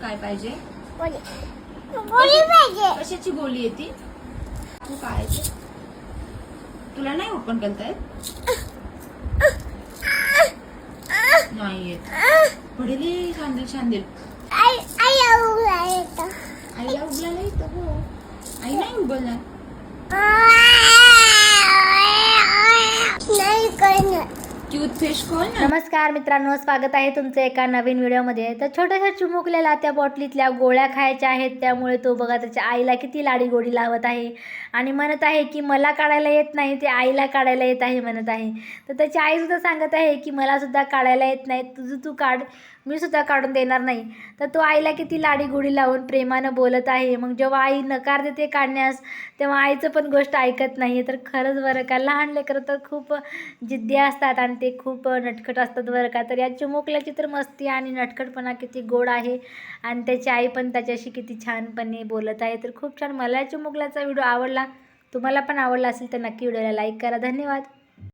काय पाहिजे? गोळी. गोळी पाहिजे. कशाची गोळी आहे ती? काय? तुला नाही ओपन करता येत? नाही येत. पडेल शांदेल शांदेल. आई आई येतं आईला येतं हो. आई नाही उभलणार नमस्कार मित्रांनो स्वागत आहे तुमचं एका नवीन व्हिडिओमध्ये. तर छोट्याशा चिमुकलेला त्या बॉटलीतल्या गोळ्या खायच्या आहेत त्यामुळे तो बघा त्याच्या आईला किती लाडी गोडी लावत आहे आणि म्हणत आहे की मला काढायला येत नाही ते आईला काढायला येत आहे म्हणत आहे. तर त्याची आईसुद्धा सांगत आहे की मला सुद्धा काढायला येत नाही तुझं तू काढ. मी सुद्धा काढून देणार नाही. तर तो आईला किती लाडीगुडी लावून प्रेमानं बोलत आहे. मग जेव्हा आई नकार देते काढण्यास तेव्हा आईचं पण गोष्ट ऐकत नाही तर खरंच बरं का लहान लेकरं तर खूप जिद्दी असतात आणि ते खूप नटखट असतात बरं का. तर या चिमुकल्याची तर मस्ती आणि नटखटपणा किती गोड आहे आणि त्याची आई पण त्याच्याशी किती छानपणे बोलत आहे. तर खूप छान. मला या चिमुकल्याचा व्हिडिओ आवडला तुम्हाला पण आवडला असेल तर नक्की व्हिडिओला लाईक करा. धन्यवाद.